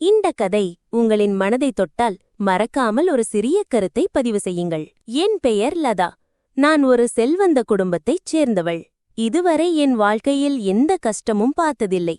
இந்த கதை உங்களின் மனதை தொட்டால் மறக்காமல் ஒரு சிறிய கருத்தை பதிவு செய்யுங்கள். என் பெயர் லதா. நான் ஒரு செல்வந்த குடும்பத்தைச் சேர்ந்தவள். இதுவரை என் வாழ்க்கையில் எந்த கஷ்டமும் பார்த்ததில்லை.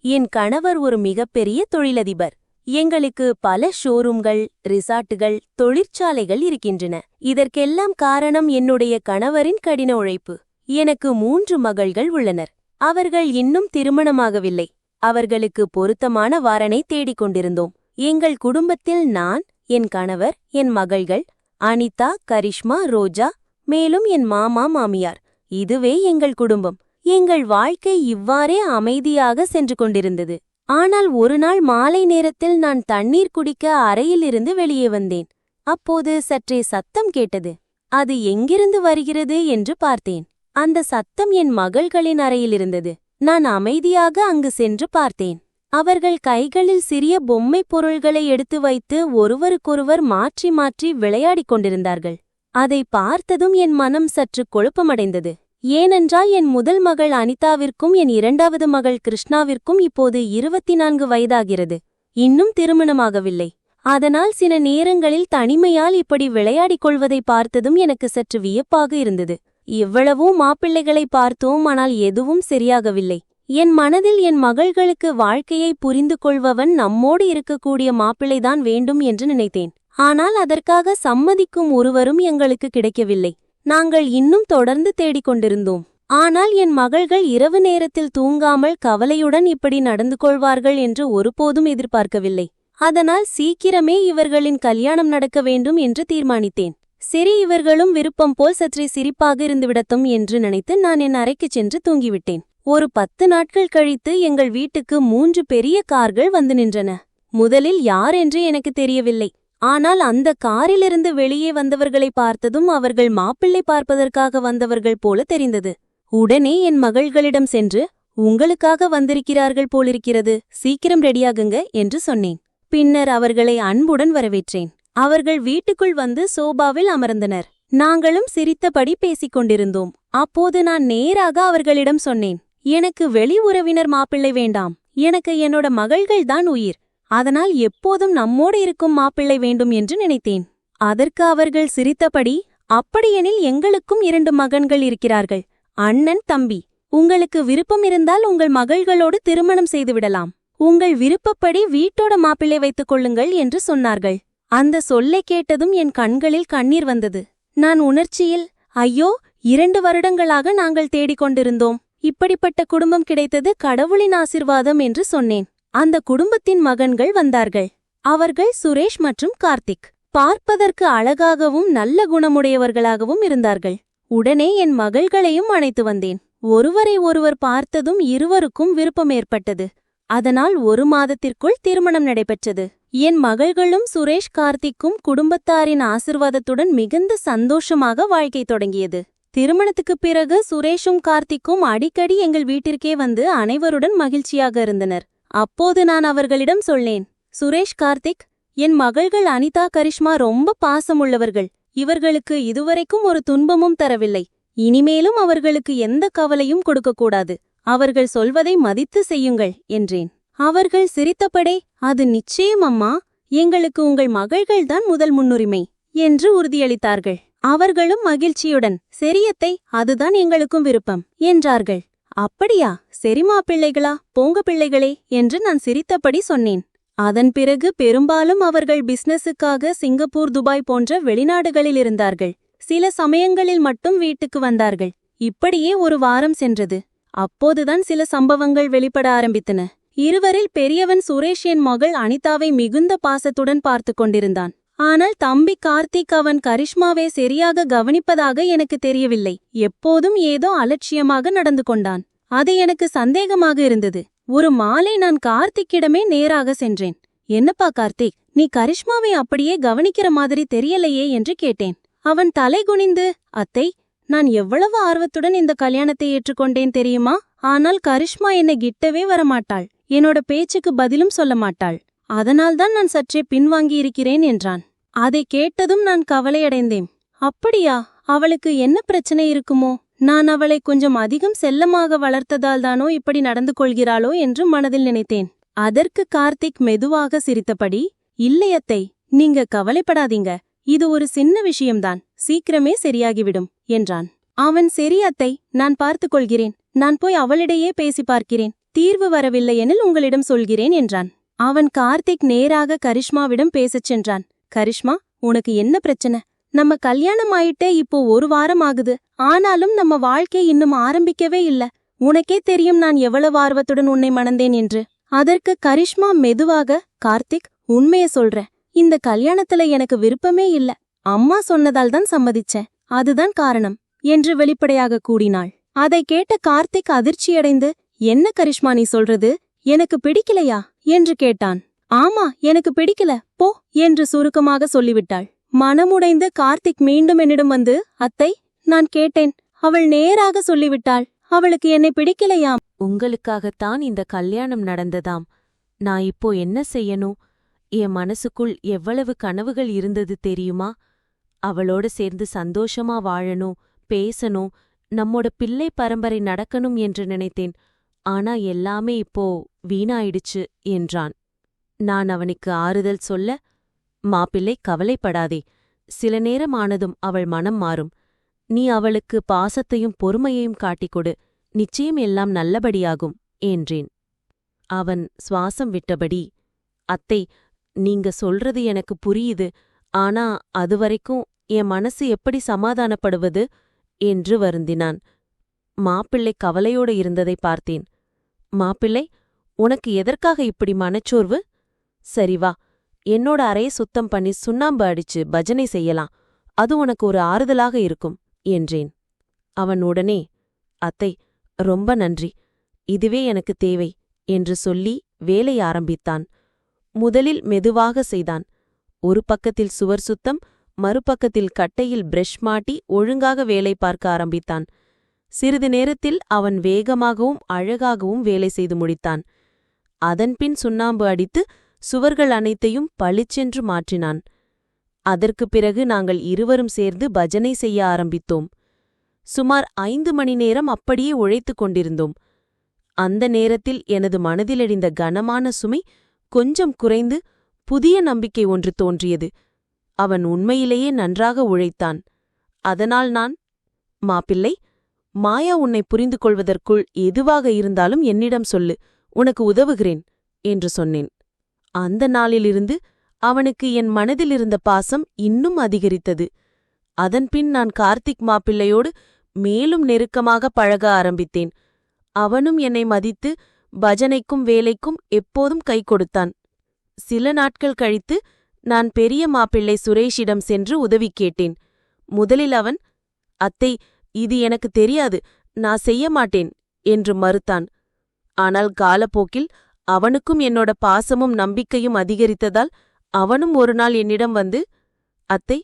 என் கணவர் ஒரு மிகப்பெரிய தொழிலதிபர். எங்களுக்கு பல ஷோரூம்கள் ரிசார்ட்டுகள் தொழிற்சாலைகள் இருக்கின்றன. இதற்கெல்லாம் காரணம் என்னுடைய கணவரின் கடின உழைப்பு. எனக்கு மூன்று மகள்கள் உள்ளனர். அவர்கள் இன்னும் திருமணமாகவில்லை. அவர்களுக்கு பொருத்தமான வாரனை தேடிக் கொண்டிருந்தோம் எங்கள் குடும்பத்தில் நான் என் கணவர் என் மகள்கள் அனிதா கரிஷ்மா ரோஜா மேலும் என் மாமா மாமியார். இதுவே எங்கள் குடும்பம். எங்கள் வாழ்க்கை இவ்வாறே அமைதியாக சென்று கொண்டிருந்தது. ஆனால் ஒருநாள் மாலை நேரத்தில் நான் தண்ணீர் குடிக்க அறையிலிருந்து வெளியே வந்தேன். அப்போது சற்றே சத்தம் கேட்டது. அது எங்கிருந்து வருகிறது என்று பார்த்தேன். அந்த சத்தம் என் மகள்களின் அறையிலிருந்தது நான் அமைதியாக அங்கு சென்று பார்த்தேன். அவர்கள் கைகளில் சிறிய பொம்மைப் பொருள்களை எடுத்து வைத்து ஒருவருக்கொருவர் மாற்றி மாற்றி விளையாடிக் கொண்டிருந்தார்கள். அதை பார்த்ததும் என் மனம் சற்று குழப்பமடைந்தது. ஏனென்றால் என் முதல் மகள் அனிதாவிற்கும் என் இரண்டாவது மகள் கிருஷ்ணாவிற்கும் இப்போது இருபத்தி நான்கு வயதாகிறது. இன்னும் திருமணமாகவில்லை. அதனால் சில நேரங்களில் தனிமையால் இப்படி விளையாடிக் கொள்வதை பார்த்ததும் எனக்கு சற்று வியப்பாக இருந்தது. எவ்வளவோ மாப்பிள்ளைகளை பார்த்தோம் ஆனால் எதுவும் சரியாகவில்லை. என் மனதில் என் மகள்களுக்கு வாழ்க்கையை புரிந்து கொள்பவன் நம்மோடு இருக்கக்கூடிய மாப்பிள்ளைதான் வேண்டும் என்று நினைத்தேன். ஆனால் அதற்காக சம்மதிக்கும் ஒருவரும் எங்களுக்கு கிடைக்கவில்லை. நாங்கள் இன்னும் தொடர்ந்து தேடிக் கொண்டிருந்தோம். ஆனால் என் மகள்கள் இரவு நேரத்தில் தூங்காமல் கவலையுடன் இப்படி நடந்து கொள்வார்கள் என்று ஒருபோதும் எதிர்பார்க்கவில்லை. அதனால் சீக்கிரமே இவர்களின் கல்யாணம் நடக்க வேண்டும் என்று தீர்மானித்தேன். சரி இவர்களும் விருப்பம் போல் சற்றே சிரிப்பாக இருந்துவிடட்டும் என்று நினைத்து நான் என் அறைக்குச் சென்று தூங்கிவிட்டேன். ஒரு பத்து நாட்கள் கழித்து எங்கள் வீட்டுக்கு மூன்று பெரிய கார்கள் வந்து நின்றன. முதலில் யார் என்று எனக்கு தெரியவில்லை. ஆனால் அந்த காரிலிருந்து வெளியே வந்தவர்களை பார்த்ததும் அவர்கள் மாப்பிள்ளை பார்ப்பதற்காக வந்தவர்கள் போல தெரிந்தது. உடனே என் மகள்களிடம் சென்று உங்களுக்காக வந்திருக்கிறார்கள் போலிருக்கிறது சீக்கிரம் ரெடியாகுங்க என்று சொன்னேன். பின்னர் அவர்களை அன்புடன் வரவேற்றேன். அவர்கள் வீட்டுக்குள் வந்து சோபாவில் அமர்ந்தனர். நாங்களும் சிரித்தபடி பேசிக் கொண்டிருந்தோம். அப்போது நான் நேராக அவர்களிடம் சொன்னேன் எனக்கு வெளி உறவினர் மாப்பிள்ளை வேண்டாம். எனக்கு என்னோட மகள்கள் தான் உயிர். அதனால் எப்போதும் நம்மோடு இருக்கும் மாப்பிள்ளை வேண்டும் என்று நினைத்தேன். அதற்கு அவர்கள் சிரித்தபடி அப்படியெனில் எங்களுக்கும் இரண்டு மகன்கள் இருக்கிறார்கள். அண்ணன் தம்பி. உங்களுக்கு விருப்பம் இருந்தால் உங்கள் மகள்களோடு திருமணம் செய்துவிடலாம் உங்கள் விருப்பப்படி வீட்டோட மாப்பிள்ளை வைத்துக் கொள்ளுங்கள் என்று சொன்னார்கள். அந்த சொல்லை கேட்டதும் என் கண்களில் கண்ணீர் வந்தது. நான் உணர்ச்சியில் ஐயோ இரண்டு வருடங்களாக நாங்கள் தேடிக் கொண்டிருந்தோம். இப்படிப்பட்ட குடும்பம் கிடைத்தது கடவுளின் ஆசிர்வாதம் என்று சொன்னேன். அந்த குடும்பத்தின் மகன்கள் வந்தார்கள். அவர்கள் சுரேஷ் மற்றும் கார்த்திக். பார்ப்பதற்கு அழகாகவும் நல்ல குணமுடையவர்களாகவும் இருந்தார்கள். உடனே என் மகள்களையும் அழைத்து வந்தேன். ஒருவரை ஒருவர் பார்த்ததும் இருவருக்கும் விருப்பம் ஏற்பட்டது. அதனால் ஒரு மாதத்திற்குள் திருமணம் நடைபெற்றது. என் மகள்களும் சுரேஷ் கார்த்திக்கும் குடும்பத்தாரின் ஆசிர்வாதத்துடன் மிகுந்த சந்தோஷமாக வாழ்க்கை தொடங்கியது. திருமணத்துக்குப் பிறகு சுரேஷும் கார்த்திக்கும் அடிக்கடி எங்கள் வீட்டிற்கே வந்து அனைவருடன் மகிழ்ச்சியாக இருந்தனர். அப்போது நான் அவர்களிடம் சொன்னேன் சுரேஷ் கார்த்திக் என் மகள்கள் அனிதா கரிஷ்மா ரொம்ப பாசமுள்ளவர்கள். இவர்களுக்கு இதுவரைக்கும் ஒரு துன்பமும் தரவில்லை. இனிமேலும் அவர்களுக்கு எந்த கவலையும் கொடுக்கக்கூடாது. அவர்கள் சொல்வதை மதித்து செய்யுங்கள் என்றேன். அவர்கள் சிரித்தபடே அது நிச்சயம் அம்மா. எங்களுக்கு உங்கள் மகள்கள்தான் முதல் முன்னுரிமை என்று உறுதியளித்தார்கள். அவர்களும் மகிழ்ச்சியுடன் செரியத்தை அதுதான் எங்களுக்கும் விருப்பம் என்றார்கள். அப்படியா? செரிமா பிள்ளைகளா? போங்க பிள்ளைகளே என்று நான் சிரித்தபடி சொன்னேன். அதன் பிறகு பெரும்பாலும் அவர்கள் பிசினஸுக்காக சிங்கப்பூர் துபாய் போன்ற வெளிநாடுகளில் இருந்தார்கள். சில சமயங்களில் மட்டும் வீட்டுக்கு வந்தார்கள். இப்படியே ஒரு வாரம் சென்றது. அப்போதுதான் சில சம்பவங்கள் வெளிப்பட ஆரம்பித்தன. இருவரில் பெரியவன் சுரேஷ் என் மகள் அனிதாவை மிகுந்த பாசத்துடன் பார்த்து கொண்டிருந்தான். ஆனால் தம்பி கார்த்திக் அவன் கரிஷ்மாவை சரியாக கவனிப்பதாக எனக்கு தெரியவில்லை. எப்போதும் ஏதோ அலட்சியமாக நடந்து கொண்டான். அது எனக்கு சந்தேகமாக இருந்தது. ஒரு மாலை நான் கார்த்திக்கிடமே நேராக சென்றேன். என்னப்பா கார்த்திக் நீ கரிஷ்மாவை அப்படியே கவனிக்கிற மாதிரி தெரியலையே என்று கேட்டேன். அவன் தலை குனிந்து அத்தை நான் எவ்வளவு ஆர்வத்துடன் இந்த கல்யாணத்தை ஏற்றுக்கொண்டேன் தெரியுமா? ஆனால் கரிஷ்மா என்னை கிட்டவே வரமாட்டாள். என்னோட பேச்சுக்கு பதிலும் சொல்ல மாட்டாள். அதனால்தான் நான் சற்றே பின்வாங்கியிருக்கிறேன் என்றான். அதை கேட்டதும் நான் கவலையடைந்தேன். அப்படியா? அவளுக்கு என்ன பிரச்சனை இருக்குமோ? நான் அவளை கொஞ்சம் அதிகம் செல்லமாக வளர்த்ததால்தானோ இப்படி நடந்து கொள்கிறாளோ? என்று மனதில் நினைத்தேன். அதற்கு கார்த்திக் மெதுவாக சிரித்தபடி இல்லையத்தை நீங்க கவலைப்படாதீங்க. இது ஒரு சின்ன விஷயம்தான். சீக்கிரமே சரியாகிவிடும் என்றான். அவன் சரி அத்தை. நான் பார்த்துக் கொள்கிறேன். நான் போய் அவளிடையே பேசி பார்க்கிறேன். தீர்வு வரவில்லை எனில் உங்களிடம் சொல்கிறேன் என்றான். அவன் கார்த்திக் நேராக கரிஷ்மாவிடம் பேசச் சென்றான். கரிஷ்மா உனக்கு என்ன பிரச்சனை? நம்ம கல்யாணம் ஆயிட்டே இப்போ ஒரு வாரம் ஆகுது. ஆனாலும் நம்ம வாழ்க்கை இன்னும் ஆரம்பிக்கவே இல்ல. உனக்கே தெரியும் நான் எவ்வளவு ஆர்வத்துடன் உன்னை மணந்தேன் என்று. அதற்கு கரிஷ்மா மெதுவாக கார்த்திக் உண்மைய சொல்றேன். இந்த கல்யாணத்துல எனக்கு விருப்பமே இல்ல. அம்மா சொன்னதால் தான் சம்மதிச்சேன். அதுதான் காரணம் என்று வெளிப்படையாக கூறினாள். அதை கேட்ட கார்த்திக் அதிர்ச்சியடைந்து என்ன கரிஷ்மா நீ சொல்றது? எனக்கு பிடிக்கலையா? என்று கேட்டான். ஆமா எனக்கு பிடிக்கல. போ என்று சுருக்கமாக சொல்லிவிட்டாள். மனமுடைந்து கார்த்திக் மீண்டும் என்னிடம் வந்து அத்தை நான் கேட்டேன். அவள் நேராக சொல்லிவிட்டாள். அவளுக்கு என்னை பிடிக்கலையாம் உங்களுக்காகத்தான் இந்த கல்யாணம் நடந்ததாம். நான் இப்போ என்ன செய்யணும்? என் மனசுக்குள் எவ்வளவு கனவுகள் இருந்தது தெரியுமா? அவளோட சேர்ந்து சந்தோஷமா வாழணும் பேசணும் நம்மோட பிள்ளை பரம்பரை நடக்கணும் என்று நினைத்தேன். ஆனா எல்லாமே இப்போ வீணாயிடுச்சு என்றான். நான் அவனுக்கு ஆறுதல் சொல்ல மாப்பிள்ளை கவலைப்படாதே. சில நேரம் ஆனதும் அவள் மனம் மாறும். நீ அவளுக்கு பாசத்தையும் பொறுமையையும் காட்டிக் கொடு. நிச்சயம் எல்லாம் நல்லபடியாகும் என்றேன். அவன் சுவாசம் விட்டபடி அத்தை நீங்க சொல்றது எனக்கு புரியுது. ஆனா அதுவரைக்கும் என் மனசு எப்படி சமாதானப்படுவது? என்று வருந்தினான். மாப்பிள்ளை கவலையோடு இருந்ததை பார்த்தேன். மாப்பிள்ளை உனக்கு எதற்காக இப்படி மனச்சோர்வு? சரி வா என்னோட அறையை சுத்தம் பண்ணி சுண்ணாம்பு அடிச்சு பஜனை செய்யலாம். அது உனக்கு ஒரு ஆறுதலாக இருக்கும் என்றேன். அவன் உடனே அத்தை ரொம்ப நன்றி. இதுவே எனக்கு தேவை என்று சொல்லி வேலை ஆரம்பித்தான். முதலில் மெதுவாக செய்தான். ஒரு பக்கத்தில் சுவர் சுத்தம் மறுபக்கத்தில் கட்டையில் பிரஷ் மாட்டி ஒழுங்காக வேலை பார்க்க ஆரம்பித்தான். சிறிது நேரத்தில் அவன் வேகமாகவும் அழகாகவும் வேலை செய்து முடித்தான். அதன்பின் சுண்ணாம்பு அடித்து சுவர்கள் அனைத்தையும் பளிச்சென்று மாற்றினான். அதற்குப் பிறகு நாங்கள் இருவரும் சேர்ந்து பஜனை செய்ய ஆரம்பித்தோம். சுமார் ஐந்து மணி நேரம் அப்படியே உழைத்துக் கொண்டிருந்தோம். அந்த நேரத்தில் எனது மனதிலடிந்த கனமான சுமை கொஞ்சம் குறைந்து புதிய நம்பிக்கை ஒன்று தோன்றியது. அவன் உண்மையிலேயே நன்றாக உழைத்தான். அதனால் நான் மாப்பிள்ளை மாயா உன்னை புரிந்து கொள்வதற்குள் எதுவாக இருந்தாலும் என்னிடம் சொல்லு உனக்கு உதவுகிறேன் என்று சொன்னேன். அந்த நாளிலிருந்து அவனுக்கு என் மனதிலிருந்த பாசம் இன்னும் அதிகரித்தது. அதன்பின் நான் கார்த்திக் மாப்பிள்ளையோடு மேலும் நெருக்கமாக பழக ஆரம்பித்தேன். அவனும் என்னை மதித்து பஜனைக்கும் வேலைக்கும் எப்போதும் கை கொடுத்தான். சில நாட்கள் கழித்து நான் பெரிய மாப்பிள்ளை சுரேஷிடம் சென்று உதவி கேட்டேன். முதலில் அவன் அத்தை இது எனக்கு தெரியாது நான் செய்ய மாட்டேன் என்று மறுத்தான். ஆனால் காலப்போக்கில் அவனுக்கும் என்னோட பாசமும் நம்பிக்கையும் அதிகரித்ததால் அவனும் ஒரு நாள் என்னிடம் வந்து அத்தை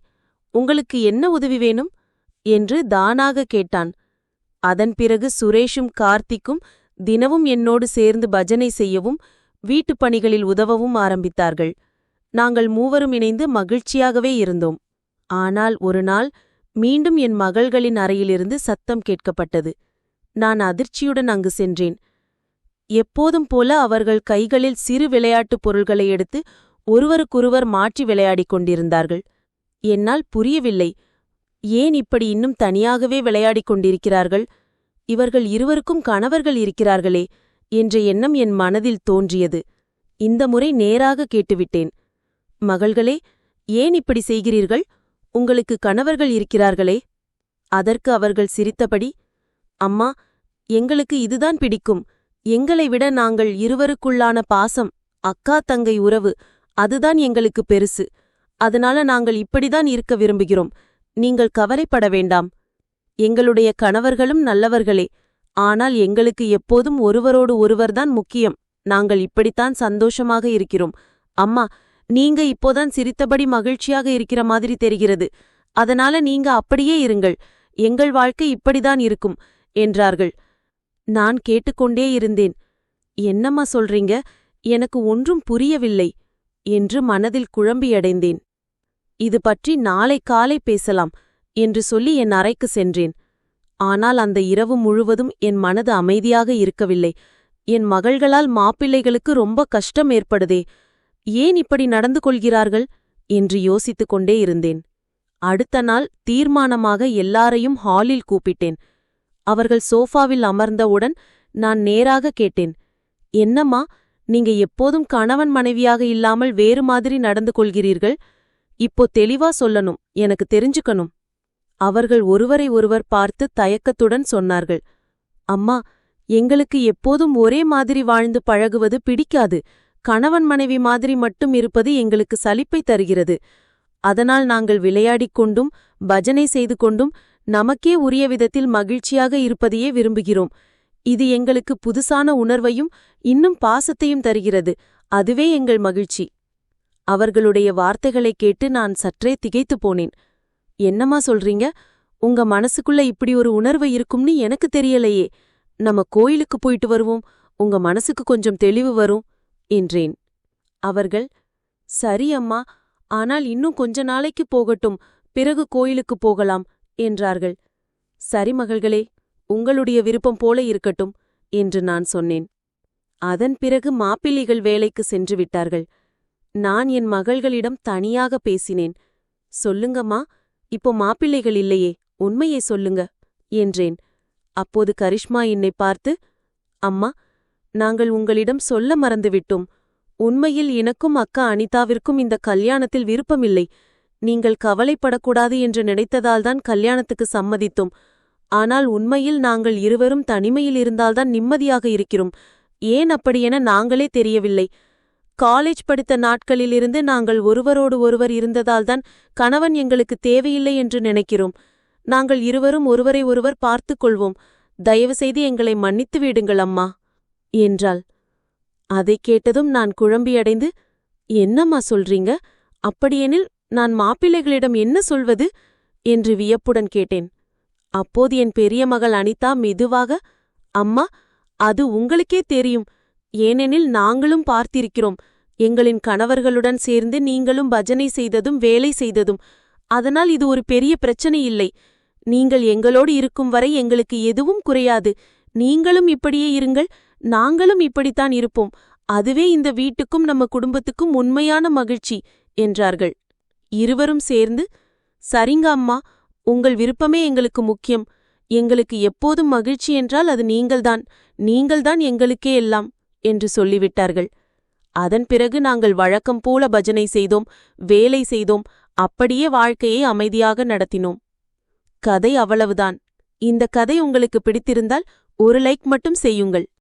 உங்களுக்கு என்ன உதவி வேணும்? என்று தானாக கேட்டான். அதன் பிறகு சுரேஷும் கார்த்திக்கும் தினமும் என்னோடு சேர்ந்து பஜனை செய்யவும் வீட்டுப் பணிகளில் உதவவும் ஆரம்பித்தார்கள். நாங்கள் மூவரும் இணைந்து மகிழ்ச்சியாகவே இருந்தோம். ஆனால் ஒரு நாள் மீண்டும் என் மகள்களின் அறையிலிருந்து சத்தம் கேட்கப்பட்டது. நான் அதிர்ச்சியுடன் அங்கு சென்றேன். எப்போதும் போல அவர்கள் கைகளில் சிறு விளையாட்டுப் பொருள்களை எடுத்து ஒருவருக்கொருவர் மாற்றி விளையாடிக் கொண்டிருந்தார்கள். என்னால் புரியவில்லை. ஏன் இப்படி இன்னும் தனியாகவே விளையாடிக் கொண்டிருக்கிறார்கள்? இவர்கள் இருவருக்கும் கணவர்கள் இருக்கிறார்களே என்ற எண்ணம் என் மனதில் தோன்றியது. இந்த முறை நேராக கேட்டுவிட்டேன். மகள்களே ஏன் இப்படி செய்கிறீர்கள்? உங்களுக்கு கணவர்கள் இருக்கிறார்களே? அதற்கு அவர்கள் சிரித்தபடி அம்மா எங்களுக்கு இதுதான் பிடிக்கும். எங்களை விட நாங்கள் இருவருக்குள்ளான பாசம் அக்கா தங்கை உறவு அதுதான் எங்களுக்கு பெருசு. அதனால நாங்கள் இப்படிதான் இருக்க விரும்புகிறோம். நீங்கள் கவலைப்பட வேண்டாம். எங்களுடைய கணவர்களும் நல்லவர்களே. ஆனால் எங்களுக்கு எப்போதும் ஒருவரோடு ஒருவர்தான் முக்கியம். நாங்கள் இப்படித்தான் சந்தோஷமாக இருக்கிறோம். அம்மா நீங்க இப்போதான் சிரித்தபடி மகிழ்ச்சியாக இருக்கிற மாதிரி தெரிகிறது. அதனால நீங்க அப்படியே இருங்கள். எங்கள் வாழ்க்கை இப்படிதான் இருக்கும் என்றார்கள். நான் கேட்டுக்கொண்டே இருந்தேன். என்னம்மா சொல்றீங்க? எனக்கு ஒன்றும் புரியவில்லை என்று மனதில் குழம்பியடைந்தேன் இது பற்றி நாளை காலை பேசலாம் என்று சொல்லி என் அறைக்கு சென்றேன். ஆனால் அந்த இரவு முழுவதும் என் மனது அமைதியாக இருக்கவில்லை. என் மகள்களால் மாப்பிள்ளைகளுக்கு ரொம்ப கஷ்டம் ஏற்படுதே ஏன் இப்படி நடந்து கொள்கிறார்கள் என்று யோசித்துக் கொண்டே இருந்தேன். அடுத்த நாள் தீர்மானமாக எல்லாரையும் ஹாலில் கூப்பிட்டேன். அவர்கள் சோஃபாவில் அமர்ந்தவுடன் நான் நேராக கேட்டேன். என்னம்மா நீங்க எப்போதும் கணவன் மனைவியாக இல்லாமல் வேறு மாதிரி நடந்து கொள்கிறீர்கள் இப்போ தெளிவா சொல்லணும் எனக்கு தெரிஞ்சுக்கணும். அவர்கள் ஒருவரை ஒருவர் பார்த்து தயக்கத்துடன் சொன்னார்கள். அம்மா எங்களுக்கு எப்போதும் ஒரே மாதிரி வாழ்ந்து பழகுவது பிடிக்காது. கணவன் மனைவி மாதிரி மட்டும் இருப்பது எங்களுக்கு சலிப்பை தருகிறது. அதனால் நாங்கள் விளையாடிக் கொண்டும் பஜனை செய்து கொண்டும் நமக்கே உரிய விதத்தில் மகிழ்ச்சியாக இருப்பதையே விரும்புகிறோம். இது எங்களுக்கு புதுசான உணர்வையும் இன்னும் பாசத்தையும் தருகிறது. அதுவே எங்கள் மகிழ்ச்சி. அவர்களுடைய வார்த்தைகளைக் கேட்டு நான் சற்றே திகைத்துப் போனேன். என்னம்மா சொல்றீங்க? உங்க மனசுக்குள்ள இப்படி ஒரு உணர்வு இருக்கும்னு எனக்கு தெரியலையே. நம்ம கோயிலுக்கு போயிட்டு வருவோம். உங்க மனசுக்கு கொஞ்சம் தெளிவு வரும். என்றேன். அவர்கள் சரி அம்மா ஆனால் இன்னும் கொஞ்ச நாளைக்கு போகட்டும் பிறகு கோயிலுக்கு போகலாம் என்றார்கள். சரி மகள்களே உங்களுடைய விருப்பம் போல இருக்கட்டும் என்று நான் சொன்னேன். அதன் பிறகு மாப்பிள்ளைகள் வேலைக்கு சென்று விட்டார்கள். நான் என் மகள்களிடம் தனியாக பேசினேன். சொல்லுங்கம்மா இப்போ மாப்பிள்ளைகள் இல்லையே உண்மையை சொல்லுங்க என்றேன். அப்போது கரிஷ்மா என்னை பார்த்து அம்மா நாங்கள் உங்களிடம் சொல்ல மறந்துவிட்டோம். உண்மையில் எனக்கும் அக்கா அனிதாவிற்கும் இந்த கல்யாணத்தில் விருப்பமில்லை. நீங்கள் கவலைப்படக்கூடாது என்று நினைத்ததால்தான் கல்யாணத்துக்கு சம்மதித்தோம். ஆனால் உண்மையில் நாங்கள் இருவரும் தனிமையில் இருந்தால்தான் நிம்மதியாக இருக்கிறோம். ஏன் அப்படியென நாங்களே தெரியவில்லை. காலேஜ் படித்த நாட்களிலிருந்து நாங்கள் ஒருவரோடு ஒருவர் இருந்ததால்தான் கணவன் எங்களுக்கு தேவையில்லை என்று நினைக்கிறோம். நாங்கள் இருவரும் ஒருவரை ஒருவர் பார்த்துக் கொள்வோம். தயவுசெய்து எங்களை மன்னித்து விடுங்கள் அம்மா. என்றாள். அதைக் கேட்டதும் நான் குழம்பியடைந்து என்னம்மா சொல்றீங்க? அப்படியெனில் நான் மாப்பிள்ளைகளிடம் என்ன சொல்வது? என்று வியப்புடன் கேட்டேன். அப்போது என் பெரிய மகள் அனிதா மெதுவாக அம்மா அது உங்களுக்கே தெரியும். ஏனெனில் நாங்களும் பார்த்திருக்கிறோம். எங்களின் கணவர்களுடன் சேர்ந்து நீங்களும் பஜனை செய்ததும் வேலை செய்ததும். அதனால் இது ஒரு பெரிய பிரச்சனை இல்லை. நீங்கள் எங்களோடு இருக்கும் வரை எங்களுக்கு எதுவும் குறையாது. நீங்களும் இப்படியே இருங்கள். நாங்களும் இப்படித்தான் இருப்போம். அதுவே இந்த வீட்டுக்கும் நம்ம குடும்பத்துக்கும் உண்மையான மகிழ்ச்சி என்றார்கள். இருவரும் சேர்ந்து சரிங்க அம்மா உங்கள் விருப்பமே எங்களுக்கு முக்கியம். எங்களுக்கு எப்போதும் மகிழ்ச்சி என்றால் அது நீங்கள்தான். நீங்கள்தான் எங்களுக்கே எல்லாம் என்று சொல்லிவிட்டார்கள். அதன் பிறகு நாங்கள் வழக்கம் போல பஜனை செய்தோம் வேலை செய்தோம் அப்படியே வாழ்க்கையை அமைதியாக நடத்தினோம். கதை அவ்வளவுதான். இந்த கதை உங்களுக்கு பிடித்திருந்தால் ஒரு லைக் மட்டும் செய்யுங்கள்.